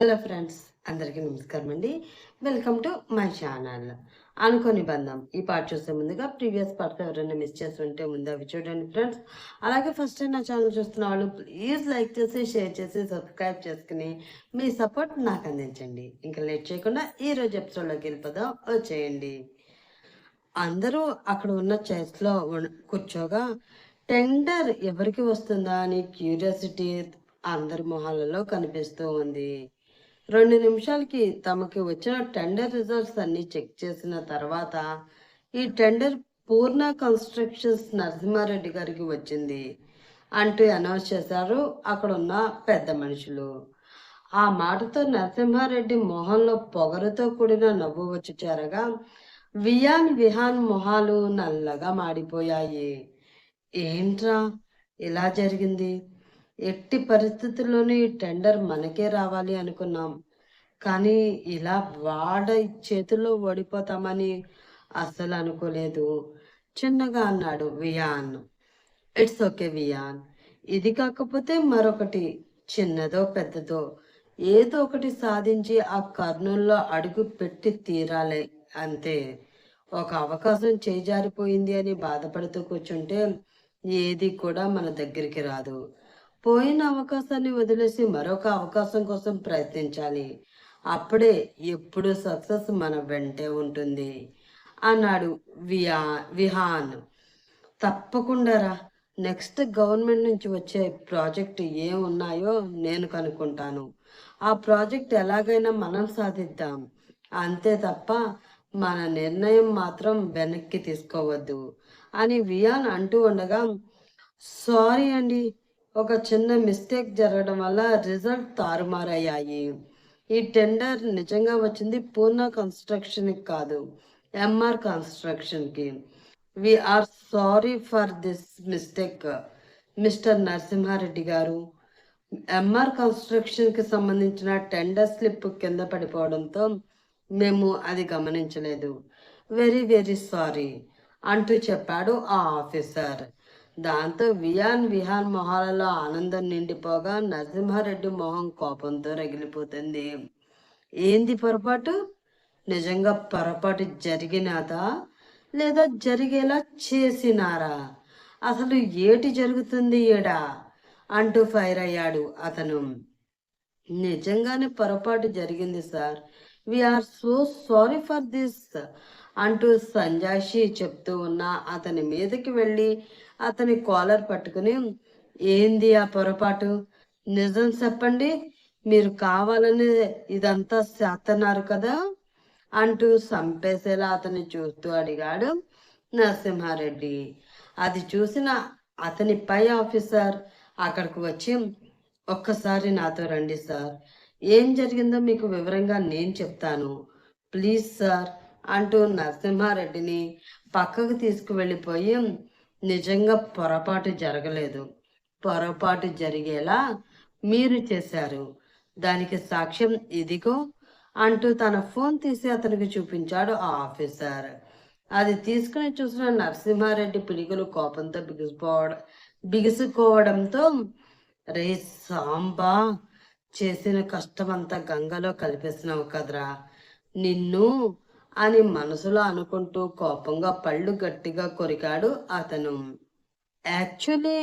Hello friends అందరికీ నమస్కారం అండి. Welcome to my channel. అనుకోని బంధం. ఈ పార్ట్ చూసే ముందుగా ప్రీవియస్ పార్ట్ ఎవరైనా మిస్ చేసి ఉంటే ముందు అవి చూడండి ఫ్రెండ్స్. అలాగే ఫస్ట్ టైం నా ఛానల్ చూస్తున్న వాళ్ళు ప్లీజ్ లైక్ చేసి షేర్ చేసి సబ్స్క్రైబ్ చేసుకుని మీ సపోర్ట్ నాకు అందించండి. ఇంకా లేట్ చేయకుండా ఈ రోజు ఎపిసోడ్లోకి వెళ్ళిపోదాం. వచ్చేయండి. అందరూ అక్కడ ఉన్న చైర్స్లో కూర్చోగా టెండర్ ఎవరికి వస్తుందా? అని క్యూరియాసిటీ అందరి మొహాలలో కనిపిస్తూ ఉంది. రెండు నిమిషాలకి తమకి వచ్చిన టెండర్ రిజల్ట్స్ అన్ని చెక్ చేసిన తర్వాత ఈ టెండర్ పూర్ణ కన్స్ట్రక్షన్స్ నరసింహారెడ్డి గారికి వచ్చింది అంటూ అనౌన్స్ చేశారు అక్కడ ఉన్న పెద్ద మనుషులు. ఆ మాటతో నరసింహారెడ్డి మొహంలో పొగరుతో కూడిన నవ్వు వచ్చి చేరగా వియాన్ విహాన్ మొహాలు నల్లగా మాడిపోయాయి. ఏంట్రా? ఇలా జరిగింది? ఎట్టి పరిస్థితుల్లోనూ ఈ టెండర్ మనకే రావాలి అనుకున్నాం. కానీ ఇలా వాడ చేతుల్లో ఓడిపోతామని అస్సలు అనుకోలేదు. చిన్నగా అన్నాడు వియాన్. It's okay Wiaan. ఇది కాకపోతే మరొకటి చిన్నదో పెద్దదో ఏదో ఒకటి సాధించి ఆ కర్నూల్లో అడుగు పెట్టి తీరాలి అంతే. ఒక అవకాశం చేజారిపోయింది అని బాధపడుతూ కూర్చుంటే ఏది కూడా మన దగ్గరికి రాదు. పోయిన అవకాశాన్ని వదిలేసి మరొక అవకాశం కోసం ప్రయత్నించాలి. అప్పుడే ఎప్పుడు సక్సెస్ మన వెంటే ఉంటుంది అన్నాడు వియా విహాన్. తప్పకుండా రా. నెక్స్ట్ గవర్నమెంట్ నుంచి వచ్చే ప్రాజెక్ట్ ఏం ఉన్నాయో నేను కనుక్కుంటాను. ఆ ప్రాజెక్ట్ ఎలాగైనా మనం సాధిద్దాం. అంతే తప్ప మన నిర్ణయం మాత్రం వెనక్కి తీసుకోవద్దు అని వియాన్ అంటూ ఉండగా సారీ అండి. ఒక చిన్న మిస్టేక్ జరగడం వల్ల రిజల్ట్ తారుమారయ్యాయి. ఈ టెండర్ నిజంగా వచ్చింది పూర్ణ కన్స్ట్రక్షన్కి కాదు MR కన్స్ట్రక్షన్కి we are sorry for this mistake mister Narasimhareddy గారు. ఎంఆర్ కన్స్ట్రక్షన్కి సంబంధించిన టెండర్ స్లిప్ కింద పడిపోవడంతో మేము అది గమనించలేదు. వెరీ వెరీ సారీ అంటూ చెప్పాడు ఆ ఆఫీసర్. దాంతో వియాన్ విహాన్ మొహాలలో ఆనందం నిండిపోగా నరసింహారెడ్డి మొహం కోపంతో రగిలిపోతుంది. ఏంది పొరపాటు? నిజంగా పొరపాటు జరిగినదా? లేదా జరిగేలా చేసినారా? అసలు ఏటి జరుగుతుంది ఏడా అంటూ ఫైర్ అయ్యాడు అతను. నిజంగానే పొరపాటు జరిగింది sir. Are so sorry for this. అంటూ సంజాషి చెప్తూ ఉన్న అతని మీదకి వెళ్ళి అతని కాలర్ పట్టుకుని ఏంది ఆ పొరపాటు? నిజం చెప్పండి మీరు కావాలని ఇదంతా చేస్తున్నారు కదా? అంటూ చంపేసేలా అతన్ని చూస్తూ అడిగాడు నరసింహారెడ్డి. అది చూసిన అతని పై ఆఫీసర్ అక్కడికి వచ్చి ఒక్కసారి నాతో రండి సార్. ఏం జరిగిందో మీకు వివరంగా నేను చెప్తాను. ప్లీజ్ సార్ అంటూ నరసింహారెడ్డిని పక్కకు తీసుకువెళ్ళిపోయి నిజంగా పొరపాటు జరగలేదు. పొరపాటు జరిగేలా మీరు చేశారు. దానికి సాక్ష్యం ఇదిగో అంటూ తన ఫోన్ తీసి అతనికి చూపించాడు ఆ ఆఫీసర్. అది తీసుకుని చూసిన నరసింహారెడ్డి పిడికలు కోపంతో బిగిసిపోవడం బిగుసుకోవడంతో రే సాంబా చేసిన కష్టమంతా గంగలో కలిపేసినావు కదరా. నిన్ను అని మనసులో అనుకుంటూ కోపంగా పళ్ళు గట్టిగా కొరికాడు అతను. యాక్చువల్లీ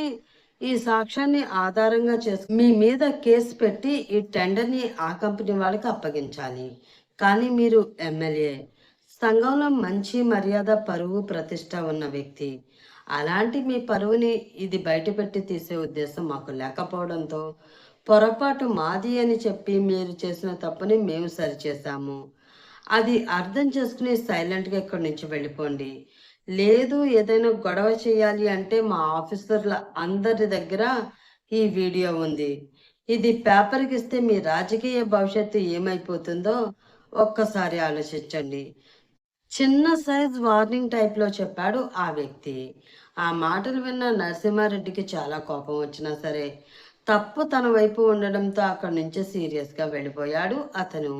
ఈ సాక్ష్యాన్ని ఆధారంగా చేసి మీ మీద కేసు పెట్టి ఈ టెండర్ని ఆ కంపెనీ వాళ్ళకి అప్పగించాలి. కానీ మీరు ఎమ్మెల్యే సంఘంలో మంచి మర్యాద పరువు ప్రతిష్ట ఉన్న వ్యక్తి. అలాంటి మీ పరువుని ఇది బయటపెట్టి తీసే ఉద్దేశం మాకు లేకపోవడంతో పొరపాటు మాది అని చెప్పి మీరు చేసిన తప్పుని మేము సరిచేశాము. అది అర్థం చేసుకుని సైలెంట్గా ఇక్కడి నుంచి వెళ్ళిపోండి. లేదు ఏదైనా గొడవ చేయాలి అంటే మా ఆఫీసర్ల అందరి దగ్గర ఈ వీడియో ఉంది. ఇది పేపర్కి ఇస్తే మీ రాజకీయ భవిష్యత్తు ఏమైపోతుందో ఒక్కసారి ఆలోచించండి. చిన్న సైజ్ వార్నింగ్ టైప్లో చెప్పాడు ఆ వ్యక్తి. ఆ మాటలు విన్న నరసింహారెడ్డికి చాలా కోపం వచ్చినా సరే తప్పు తన వైపు ఉండడంతో అక్కడి నుంచి సీరియస్గా వెళ్ళిపోయాడు అతను.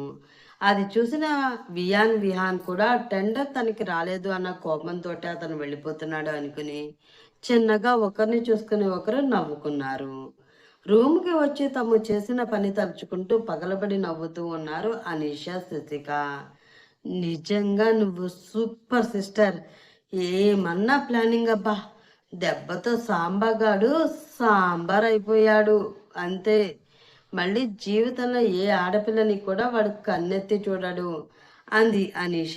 అది చూసిన వియాన్ విహాన్ కూడా టెండర్ తనకి రాలేదు అన్న కోపంతో అతను వెళ్ళిపోతున్నాడు అనుకుని చిన్నగా ఒకరిని చూసుకుని ఒకరు నవ్వుకున్నారు. రూమ్కి వచ్చి తాము చేసిన పని తలుచుకుంటూ పగలబడి నవ్వుతూ ఉన్నారు అనీష శశిక నిజంగా నువ్వు సూపర్ సిస్టర్. ఏమన్నా ప్లానింగ్ అబ్బా. దెబ్బతో సాంబాగాడు సాంబార్ అయిపోయాడు అంతే. మళ్ళీ జీవితంలో ఏ ఆడపిల్లని కూడా వాడు కన్నెత్తి చూడడు. అంది అనీష.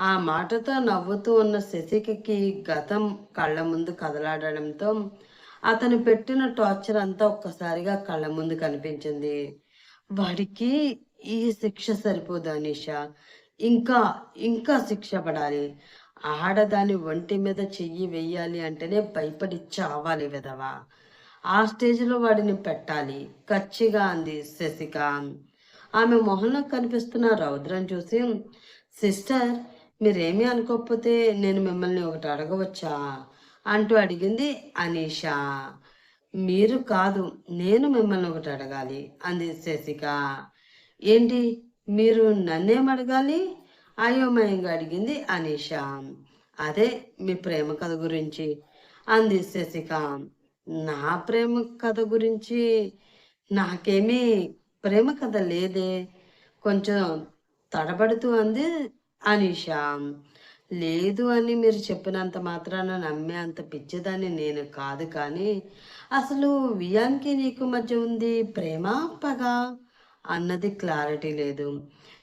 ఆ మాటతో నవ్వుతూ ఉన్న శశికి గతం కళ్ళ ముందు కదలాడడంతో అతను పెట్టిన టార్చర్ అంతా ఒక్కసారిగా కళ్ళ ముందు కనిపించింది. వాడికి ఈ శిక్ష సరిపోదు అనీష. ఇంకా ఇంకా శిక్ష పడాలి. ఆడదాని ఒంటి మీద చెయ్యి వెయ్యాలి అంటేనే భయపడి చావాలి విధవా. ఆ స్టేజ్లో వాడిని పెట్టాలి. కచ్చిగా అంది శశిక. ఆమె మొహంలో కనిపిస్తున్న రౌద్రం చూసి సిస్టర్ మీరేమీ అనుకోకపోతే నేను మిమ్మల్ని ఒకటి అడగవచ్చా? అంటూ అడిగింది అనీషా. మీరు కాదు నేను మిమ్మల్ని ఒకటి అడగాలి అంది శశిక. ఏంటి మీరు నన్నేం అడగాలి? అయోమయంగా అడిగింది అనీష. అదే మీ ప్రేమ కథ గురించి అంది శశిక. నా ప్రేమ కథ గురించి నాకేమీ ప్రేమ కథ లేదే. కొంచెం తడబడుతూ అంది అనీష. లేదు అని మీరు చెప్పినంత మాత్రాన నమ్మే అంత పిచ్చిదాన్ని నేను కాదు కానీ అసలు వియాన్కి నీకు మధ్య ఉంది ప్రేమ పగ? అన్నది క్లారిటీ లేదు.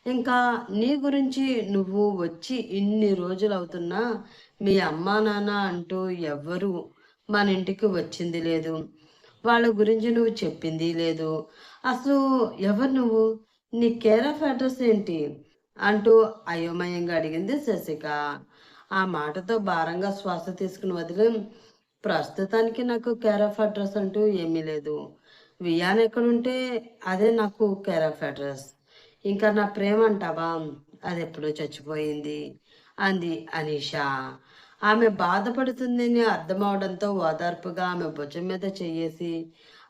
ఇంకా నీ గురించి నువ్వు వచ్చి ఇన్ని రోజులు అవుతున్నా మీ అమ్మా నాన్న అంటూ ఎవ్వరు మన ఇంటికి వచ్చింది లేదు. వాళ్ళ గురించి నువ్వు చెప్పింది లేదు. అసలు ఎవరు నువ్వు? నీ కేర్ ఆఫ్ అడ్రస్ ఏంటి? అంటూ అయోమయంగా అడిగింది శశిక. ఆ మాటతో భారంగా శ్వాస తీసుకుని వదిలి ప్రస్తుతానికి నాకు కేర్ ఆఫ్ అడ్రస్ అంటూ ఏమీ లేదు. వియాన్ ఎక్కడుంటే అదే నాకు కేర్ ఆఫ్ అడ్రస్. ఇంకా నా ప్రేమ అంటావా? అది ఎప్పుడో చచ్చిపోయింది అంది అనీషా. ఆమె బాధపడుతుందని అర్థమవడంతో ఓదార్పుగా ఆమె భుజం మీద చెయ్యేసి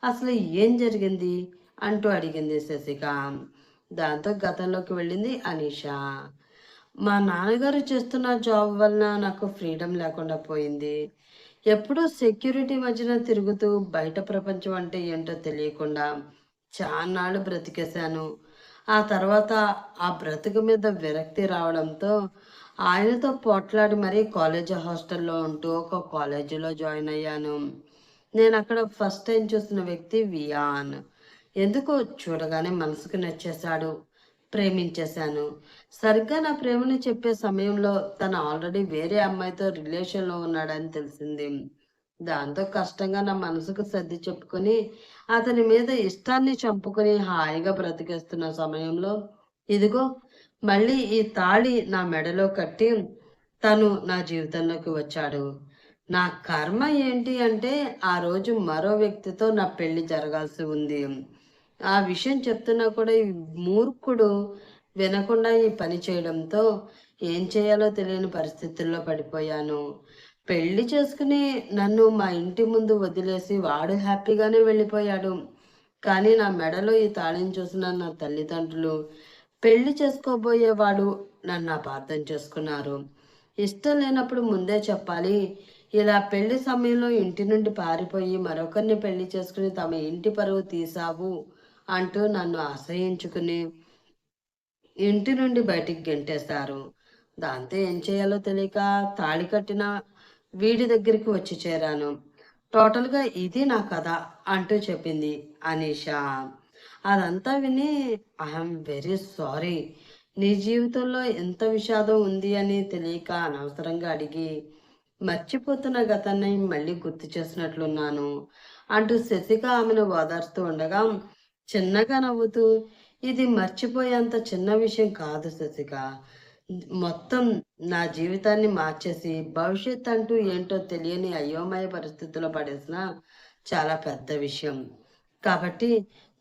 అసలు ఏం జరిగింది? అంటూ అడిగింది శశిక. దాంతో గతంలోకి వెళ్ళింది అనీష. మా నాన్నగారు చేస్తున్న జాబ్ వలన నాకు ఫ్రీడమ్ లేకుండా పోయింది. ఎప్పుడూ సెక్యూరిటీ మధ్యన తిరుగుతూ బయట ప్రపంచం అంటే ఏంటో తెలియకుండా చాన్నాళ్ళు బ్రతికేశాను. ఆ తర్వాత ఆ బ్రతుకు మీద విరక్తి రావడంతో ఆయనతో పోట్లాడి మరీ కాలేజ్ హాస్టల్లో ఉంటూ ఒక కాలేజీలో జాయిన్ అయ్యాను. నేను అక్కడ ఫస్ట్ టైం చూసిన వ్యక్తి వియాన్. ఎందుకో చూడగానే మనసుకు నచ్చేశాడు ప్రేమించేశాను. సరిగ్గా నా ప్రేమని చెప్పే సమయంలో తను ఆల్రెడీ వేరే అమ్మాయితో రిలేషన్లో ఉన్నాడని తెలిసింది. దాంతో కష్టంగా నా మనసుకు సర్ది చెప్పుకొని అతని మీద ఇష్టాన్ని చంపుకొని హాయిగా బ్రతికేస్తున్న సమయంలో ఇదిగో మళ్ళీ ఈ తాళి నా మెడలో కట్టి తను నా జీవితంలోకి వచ్చాడు. నా కర్మ ఏంటి అంటే ఆ రోజు మరో వ్యక్తితో నా పెళ్ళి జరగాల్సి ఉంది. ఆ విషయం చెప్తున్నా కూడా ఈ మూర్ఖుడు వినకుండా ఈ పని చేయడంతో ఏం చేయాలో తెలియని పరిస్థితుల్లో పడిపోయాను. పెళ్ళి చేసుకుని నన్ను మా ఇంటి ముందు వదిలేసి వాడు హ్యాపీగానే వెళ్ళిపోయాడు. కానీ నా మెడలో ఈ తాళిని చూసిన నా తల్లిదండ్రులు పెళ్ళి చేసుకోబోయేవాడు నన్ను అపార్థం చేసుకున్నారు. ఇష్టం లేనప్పుడు ముందే చెప్పాలి. ఇలా పెళ్ళి సమయంలో ఇంటి నుండి పారిపోయి మరొకరిని పెళ్ళి చేసుకుని తమ ఇంటి పరువు తీసావు అంటూ నన్ను ఆశ్రయించుకుని ఇంటి నుండి బయటికి గెంటేస్తారు దాంతో ఏం చేయాలో తెలియక తాళి కట్టిన వీడి దగ్గరికి వచ్చి చేరాను. టోటల్గా ఇది నా కథ అంటూ చెప్పింది అనీషా. అదంతా విని ఐఎమ్ వెరీ సారీ. నీ జీవితంలో ఎంత విషాదం ఉంది అని తెలియక అనవసరంగా అడిగి మర్చిపోతున్న గతాన్ని మళ్ళీ గుర్తు చేసినట్లున్నాను అంటూ శశిక ఆమెను ఓదార్స్తూ ఉండగా చిన్నగా నవ్వుతూ ఇది మర్చిపోయేంత చిన్న విషయం కాదు శశిక మొత్తం నా జీవితాన్ని మార్చేసి భవిష్యత్ అంటూ ఏంటో తెలియని అయోమయ పరిస్థితుల్లో పడేసిన చాలా పెద్ద విషయం. కాబట్టి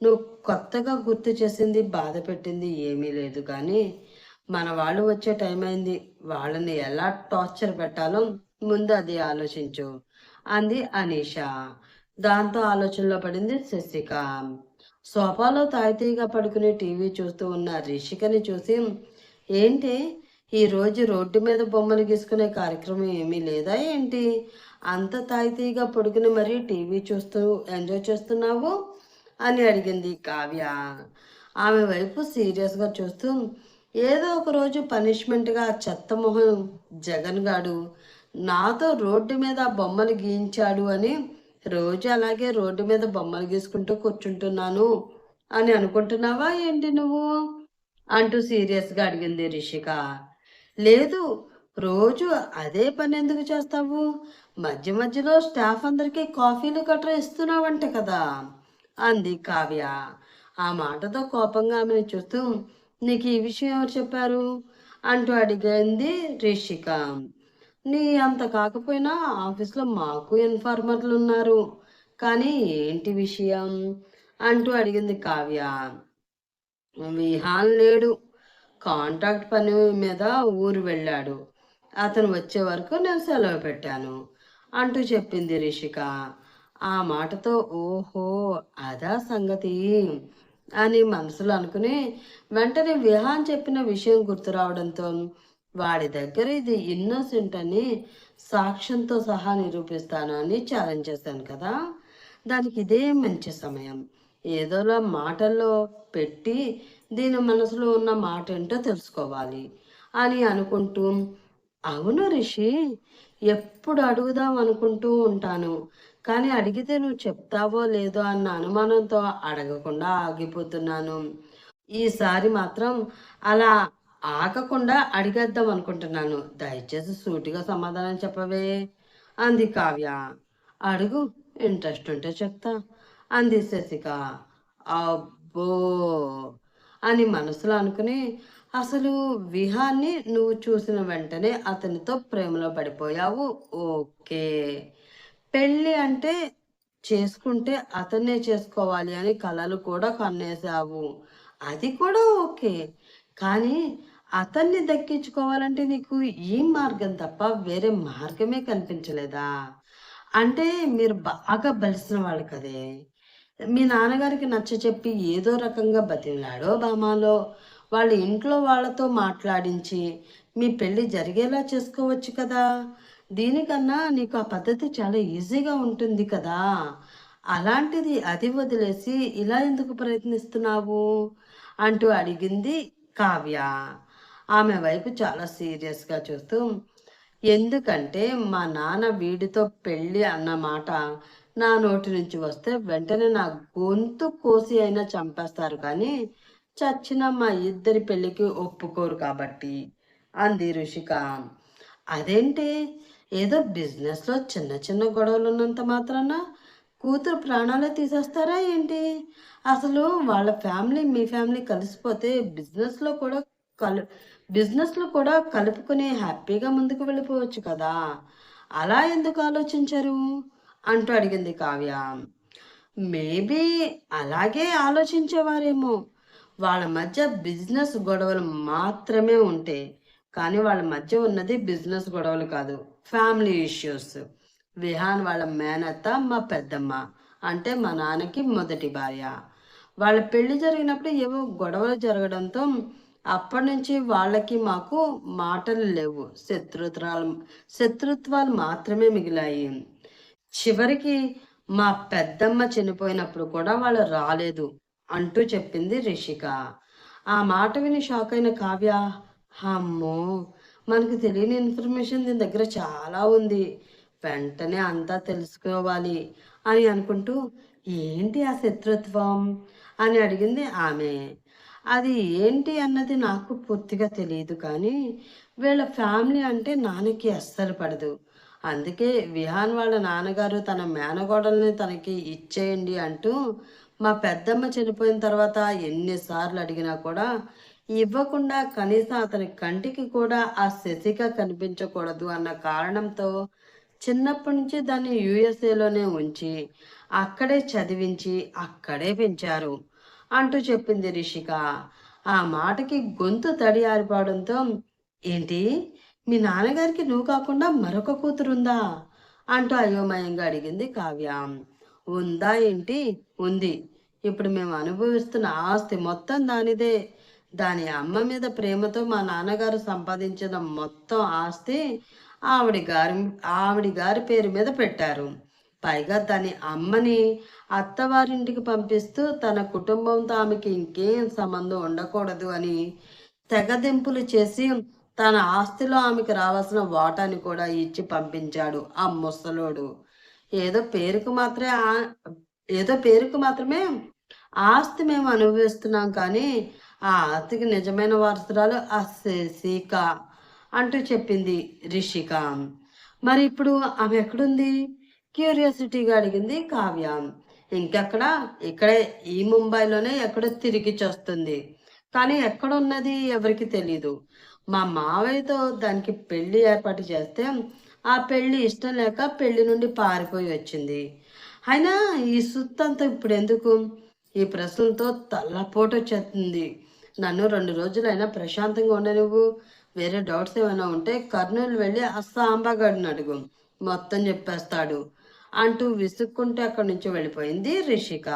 నువ్వు కొత్తగా గుర్తు చేసింది బాధ పెట్టింది ఏమీ లేదు. కానీ మన వాళ్ళు వచ్చే టైం అయింది. వాళ్ళని ఎలా టార్చర్ పెట్టాలో ముందు అది ఆలోచించు అంది అనీష. దాంతో ఆలోచనలో పడింది శశిక. సోఫాలో తాయితీగా పడుకుని టీవీ చూస్తూ ఉన్న రిషికని చూసి ఏంటి? ఈరోజు రోడ్డు మీద బొమ్మలు గీసుకునే కార్యక్రమం ఏమీ లేదా ఏంటి? అంత తాయితీగా పడుకుని మరీ టీవీ చూస్తూ ఎంజాయ్ చేస్తున్నావు? అని అడిగింది కావ్య. ఆమె వైపు సీరియస్గా చూస్తూ ఏదో ఒక రోజు పనిష్మెంట్గా చెత్త మొహం జగన్ గాడు నాతో రోడ్డు మీద బొమ్మలు గీయించాడు అని రోజు అలాగే రోడ్డు మీద బొమ్మలు గీసుకుంటూ కూర్చుంటున్నాను అని అనుకుంటున్నావా ఏంటి నువ్వు? అంటూ సీరియస్గా అడిగింది రిషిక. లేదు రోజు అదే పని ఎందుకు చేస్తావు? మధ్య మధ్యలో స్టాఫ్ అందరికీ కాఫీలు గట్రా ఇస్తున్నావంట కదా అంది కావ్య. ఆ మాటతో కోపంగా ఆమెను చూస్తూ నీకు ఈ విషయం ఎవరు చెప్పారు? అంటూ అడిగింది రిషిక. నీ అంత కాకపోయినా ఆఫీస్లో మాకు ఇన్ఫార్మర్లు ఉన్నారు. కానీ ఏంటి విషయం? అంటూ అడిగింది కావ్య. విహాన్ లేడు. కాంట్రాక్ట్ పని మీద ఊరు వెళ్ళాడు. అతను వచ్చే వరకు నేను సెలవు పెట్టాను. అంటూ చెప్పింది రిషిక. ఆ మాటతో ఓహో అదా సంగతి? అని మనసులో అనుకుని వెంటనే విహాన్ చెప్పిన విషయం గుర్తు రావడంతో వాడి దగ్గర ఇది ఇన్నోసెంట్ అని సాక్ష్యంతో సహా నిరూపిస్తాను అని ఛాలెంజ్ చేశాను కదా. దానికి ఇదే మంచి సమయం. ఏదోలా మాటల్లో పెట్టి దీని మనసులో ఉన్న మాట ఏంటో తెలుసుకోవాలి. అని అనుకుంటూ అవును రిషి ఎప్పుడు అడుగుదాం అనుకుంటూ ఉంటాను. కానీ అడిగితే నువ్వు చెప్తావో లేదో అన్న అనుమానంతో అడగకుండా ఆగిపోతున్నాను. ఈసారి మాత్రం అలా ఆగకుండా అడిగేద్దాం అనుకుంటున్నాను. దయచేసి సూటిగా సమాధానం చెప్పవే. అంది కావ్య. అడుగు ఇంట్రెస్ట్ ఉంటే చెప్తా. అంది శశిక అబ్బో! అని మనసులో అనుకుని అసలు విహాన్ని నువ్వు చూసిన వెంటనే అతనితో ప్రేమలో పడిపోయావు. ఓకే. పెళ్ళి అంటే చేసుకుంటే అతన్నే చేసుకోవాలి అని కలలు కూడా కన్నేసావు అది కూడా ఓకే. కానీ అతన్ని దక్కించుకోవాలంటే నీకు ఈ మార్గం తప్ప వేరే మార్గమే కనిపించలేదా? అంటే మీరు బాగా బలిసిన వాళ్ళు కదే. మీ నాన్నగారికి నచ్చ చెప్పి ఏదో రకంగా బతిలాడో బామాలో వాళ్ళ ఇంట్లో వాళ్ళతో మాట్లాడించి మీ పెళ్ళి జరిగేలా చేసుకోవచ్చు కదా. దీనికన్నా నీకు ఆ పద్ధతి చాలా ఈజీగా ఉంటుంది కదా. అలాంటిది అది వదిలేసి ఇలా ఎందుకు ప్రయత్నిస్తున్నావు? అంటూ అడిగింది కావ్య. ఆమె వైపు చాలా సీరియస్గా చూస్తూ ఎందుకంటే మా నాన్న వీడితో పెళ్ళి అన్న మాట నా నోటి నుంచి వస్తే వెంటనే నా గొంతు కోసి అయినా చంపేస్తారు కానీ చచ్చిన మా ఇద్దరి పెళ్ళికి ఒప్పుకోరు కాబట్టి. అంది రుషిక అదేంటి? ఏదో బిజినెస్లో చిన్న చిన్న గొడవలు ఉన్నంత మాత్రాన కూతురు ప్రాణాలే తీసేస్తారా ఏంటి? అసలు వాళ్ళ ఫ్యామిలీ మీ ఫ్యామిలీ కలిసిపోతే బిజినెస్లో కూడా కలు బిజినెస్లో కూడా కలుపుకుని హ్యాపీగా ముందుకు వెళ్ళిపోవచ్చు కదా. అలా ఎందుకు ఆలోచించరు? అంటూ అడిగింది కావ్య. మేబీ అలాగే ఆలోచించేవారేమో. వాళ్ళ మధ్య బిజినెస్ గొడవలు మాత్రమే ఉంటే కానీ వాళ్ళ మధ్య ఉన్నది బిజినెస్ గొడవలు కాదు ఫ్యామిలీ ఇష్యూస్. విహాన్ వాళ్ళ మేనత్త మా పెద్దమ్మ అంటే మా నాన్నకి మొదటి భార్య. వాళ్ళ పెళ్ళి జరిగినప్పుడు ఏవో గొడవలు జరగడంతో అప్పటి నుంచి వాళ్ళకి మాకు మాటలు లేవు. శత్రుత్వాలు శత్రుత్వాలు మాత్రమే మిగిలాయి. చివరికి మా పెద్దమ్మ చనిపోయినప్పుడు కూడా వాళ్ళు రాలేదు అంటూ చెప్పింది రిషిక. ఆ మాట విని షాక్ అయిన కావ్య అమ్మో మనకు తెలియని ఇన్ఫర్మేషన్ దీని దగ్గర చాలా ఉంది. వెంటనే అంతా తెలుసుకోవాలి అని అనుకుంటూ ఏంటి ఆ శత్రుత్వం? అని అడిగింది ఆమె. అది ఏంటి అన్నది నాకు పూర్తిగా తెలియదు కానీ వీళ్ళ ఫ్యామిలీ అంటే నాన్నకి అస్సలు పడదు. అందుకే విహాన్ వాళ్ళ నాన్నగారు తన మేనగోడల్ని తనకి ఇచ్చేయండి అంటూ మా పెద్దమ్మ చనిపోయిన తర్వాత ఎన్నిసార్లు అడిగినా కూడా ఇవ్వకుండా కనీసం అతని కంటికి కూడా ఆ శశిక కనిపించకూడదు అన్న కారణంతో చిన్నప్పటి నుంచి దాన్ని యుఎస్ఏలోనే ఉంచి అక్కడే చదివించి అక్కడే పెంచారు అంటూ చెప్పింది రిషిక. ఆ మాటకి గొంతు తడి ఆరిపోవడంతో ఏంటి? మీ నాన్నగారికి నువ్వు కాకుండా మరొక కూతురుందా? అంటూ అయోమయంగా అడిగింది కావ్య. ఉందా ఏంటి? ఉంది. ఇప్పుడు మేము అనుభవిస్తున్న ఆస్తి మొత్తం దానిదే. దాని అమ్మ మీద ప్రేమతో మా నాన్నగారు సంపాదించిన మొత్తం ఆస్తి ఆవిడ గారి ఆవిడ గారి పేరు మీద పెట్టారు. పైగా తన అమ్మని అత్తవారింటికి పంపిస్తూ తన కుటుంబంతో ఆమెకి ఇంకేం సంబంధం ఉండకూడదు అని తెగదింపులు చేసి తన ఆస్తిలో ఆమెకి రావాల్సిన వాటాని కూడా ఇచ్చి పంపించాడు ఆ ముసలోడు. ఏదో పేరుకు మాత్రమే ఏదో పేరుకు మాత్రమే ఆస్తి మేము అనుభవిస్తున్నాం కానీ ఆ ఆస్తికి నిజమైన వారసురాలు ఆ శిఖ అంటూ చెప్పింది రిషిక. మరి ఇప్పుడు ఆమె ఎక్కడుంది? క్యూరియాసిటీగా అడిగింది కావ్య. ఇంకెక్కడ? ఇక్కడే ఈ ముంబైలోనే ఎక్కడో తిరిగి చేస్తుంది. కానీ ఎక్కడ ఉన్నది ఎవరికి తెలీదు. మా మావయ్యతో దానికి పెళ్ళి ఏర్పాటు చేస్తే ఆ పెళ్ళి ఇష్టం లేక పెళ్ళి నుండి పారిపోయి వచ్చింది. అయినా ఈ సుత్తంతా ఇప్పుడు ఎందుకు? ఈ ప్రశ్నలతో తల్లపోటు వచ్చేస్తుంది. నన్ను రెండు రోజులైనా ప్రశాంతంగా ఉండ నువ్వు. వేరే డౌట్స్ ఏమైనా ఉంటే కర్నూలు వెళ్ళి ఆ అడుగు. మొత్తం చెప్పేస్తాడు. అంటూ విసుక్కుంటే అక్కడి నుంచి వెళ్ళిపోయింది రిషిక.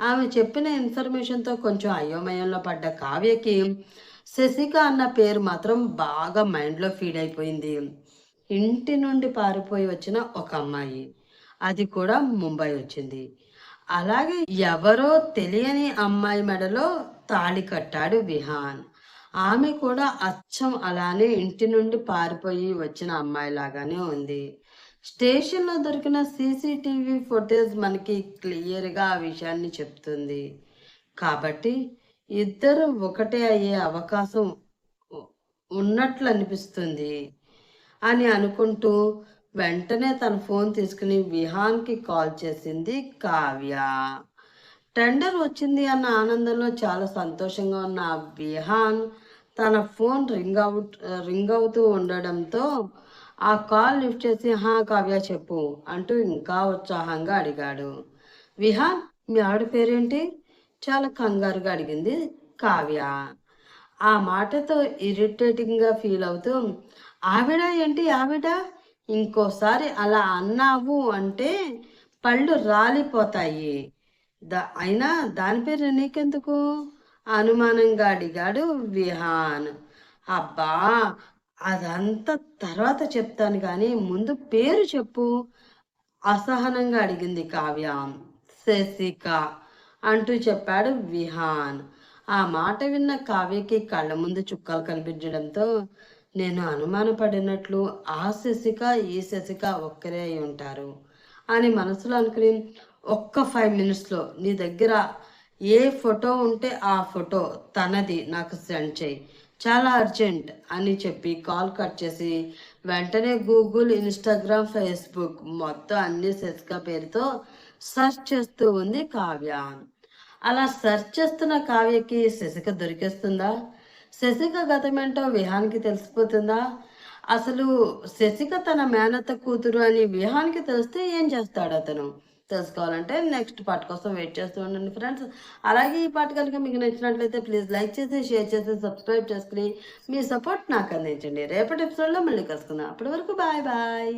ఆమె చెప్పిన ఇన్ఫర్మేషన్తో కొంచెం అయోమయంలో పడ్డ కావ్యకి శశిక అన్న పేరు మాత్రం బాగా మైండ్లో ఫీడ్ అయిపోయింది. ఇంటి నుండి పారిపోయి వచ్చిన ఒక అమ్మాయి. అది కూడా ముంబై వచ్చింది. అలాగే ఎవరో తెలియని అమ్మాయి మెడలో తాళి కట్టాడు విహాన్. ఆమె కూడా అచ్చం అలానే ఇంటి నుండి పారిపోయి వచ్చిన అమ్మాయి లాగానే ఉంది. స్టేషన్లో దొరికిన సీసీటీవీ ఫుటేజ్ మనకి క్లియర్గా ఆ విషయాన్ని చెప్తుంది. కాబట్టి ఇద్దరు ఒకటే అయ్యే అవకాశం ఉన్నట్లు అనిపిస్తుంది అని అనుకుంటూ వెంటనే తన ఫోన్ తీసుకుని విహాన్కి కాల్ చేసింది కావ్య. టెండర్ వచ్చింది అన్న ఆనందంలో చాలా సంతోషంగా ఉన్న విహాన్ తన ఫోన్ రింగ్ అవుట్ రింగ్ అవుతూ ఉండడంతో ఆ కాల్ లిఫ్ట్ చేసి హా కావ్య చెప్పు అంటూ ఇంకా ఉత్సాహంగా అడిగాడు. విహాన్ మీ ఆవిడ పేరేంటి? చాలా కంగారుగా అడిగింది కావ్య. ఆ మాటతో ఇరిటేటింగ్గా ఫీల్ అవుతూ ఆవిడ ఏంటి ఆవిడ? ఇంకోసారి అలా అన్నావు అంటే పళ్ళు రాలిపోతాయి. దా అయినా దాని పేరు నీకెందుకు అనుమానంగా అడిగాడు విహాన్. అబ్బా అదంతా తర్వాత చెప్తాను కానీ ముందు పేరు చెప్పు అసహనంగా అడిగింది కావ్య. శశిక అంటూ చెప్పాడు విహాన్. ఆ మాట విన్న కావ్యకి కళ్ళ ముందు చుక్కలు కనిపించడంతో నేను అనుమానపడినట్లు ఆ శశిక ఈ శశిక ఒక్కరే అయి ఉంటారు అని మనసులో అనుకుని ఒక్క ఫైవ్ మినిట్స్లో నీ దగ్గర ఏ ఫోటో ఉంటే ఆ ఫోటో తనది నాకు సెండ్ చేయి. చాలా అర్జెంట్ అని చెప్పి కాల్ కట్ చేసి వెంటనే గూగుల్ ఇన్స్టాగ్రామ్ ఫేస్బుక్ మొత్తం అన్ని శశిక పేరుతో సెర్చ్ చేస్తూ ఉంది కావ్య. అలా సెర్చ్ చేస్తున్న కావ్యకి శశిక దొరికేస్తుందా? శశిక గతమేంటో విహాన్కి తెలిసిపోతుందా? అసలు శశిక తన మేనత్త కూతురు అని విహాన్కి తెలిస్తే ఏం చేస్తాడు అతను? తెలుసుకోవాలంటే నెక్స్ట్ పార్ట్ కోసం వెయిట్ చేస్తూ ఉండండి ఫ్రెండ్స్. అలాగే ఈ పాట కనుక మీకు నచ్చినట్లయితే ప్లీజ్ లైక్ చేసి షేర్ చేసి సబ్స్క్రైబ్ చేసుకుని మీ సపోర్ట్ నాకు అందించండి. రేపటి ఎపిసోడ్లో మళ్ళీ కలుసుకుందాం. అప్పటి వరకు బాయ్ బాయ్.